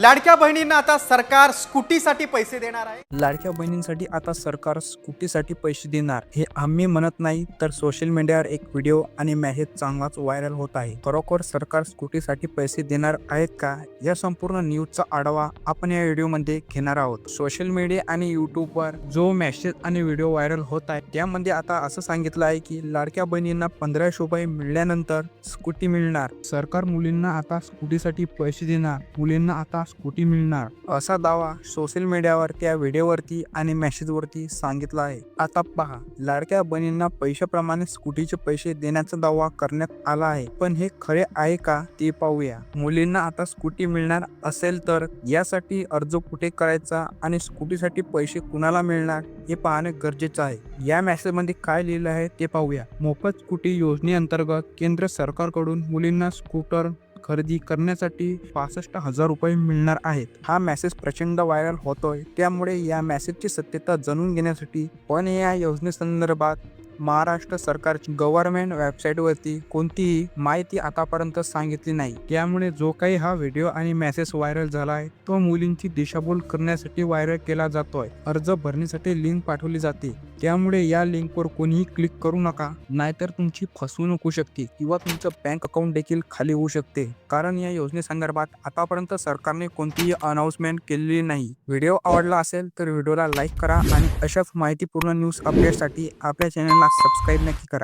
लाडक्या बहिणींना आता सरकार स्कूटीसाठी पैसे देणार आहे. लाडक्या बहिणींसाठी आता सरकार स्कूटीसाठी पैसे देणार हे आम्ही म्हणत नाही तर सोशल मीडियावर एक व्हिडिओ आणि मॅसेज चांगलाच व्हायरल होत आहे. खरोखर सरकार स्कूटीसाठी पैसे देणार आहेत का? या संपूर्ण न्यूजचा आढावा आपण या व्हिडिओमध्ये घेणार आहोत. सोशल मीडिया आणि युट्यूबवर जो मेसेज आणि व्हिडिओ व्हायरल होत आहे त्यामध्ये आता असं सांगितलं आहे की लाडक्या बहिणींना पंधराशे रुपये मिळाल्यानंतर स्कूटी मिळणार. सरकार मुलींना आता स्कूटीसाठी पैसे देणार मुलींना आता स्कूटी मिळणार? असा दावा सोशल मीडियावर त्या व्हिडिओवरती आणि मेसेजवरती सांगितला आहे. आता पहा लाडक्या बहिणींना पैशाप्रमाणे स्कूटीचे पैसे देण्याचा दावा करण्यात आला आहे. पण हे खरे आहे का ते पाहूया. मुलींना आता स्कूटी मिळणार असेल तर यासाठी अर्ज कुठे करायचा आणि स्कूटीसाठी पैसे कुणाला मिळणार हे पाहणे गरजेचं आहे. या मेसेजमध्ये काय लिहिलं आहे ते पाहूया. मोफत स्कूटी योजनेअंतर्गत केंद्र सरकारकडून मुलींना स्कूटर खरेदी करण्यासाठी पासष्ट हजार रुपये मिळणार आहेत. हा मेसेज प्रचंड व्हायरल होतोय. त्यामुळे या मेसेजची सत्यता जाणून घेण्यासाठी पण या योजनेसंदर्भात महाराष्ट्र सरकारची गव्हर्नमेंट वेबसाईटवरती कोणतीही माहिती आतापर्यंत सांगितली नाही. त्यामुळे जो काही हा व्हिडिओ आणि मेसेज व्हायरल झाला आहे तो मुलींची दिशाभूल करण्यासाठी व्हायरल केला जातोय. अर्ज भरण्यासाठी लिंक पाठवली जाते. त्यामुळे या लिंकवर कोणीही क्लिक करू नका नाहीतर तुमची फसवणूक होऊ शकते किंवा तुमचं बँक अकाउंट देखील खाली होऊ शकते. कारण या योजनेसंदर्भात आतापर्यंत सरकारने कोणतीही अनाउन्समेंट केलेली नाही. व्हिडिओ आवडला असेल तर व्हिडिओला लाईक करा आणि अशाच माहितीपूर्ण न्यूज अपडेटसाठी आपल्या चॅनलला सबस्क्राईब नक्की करा.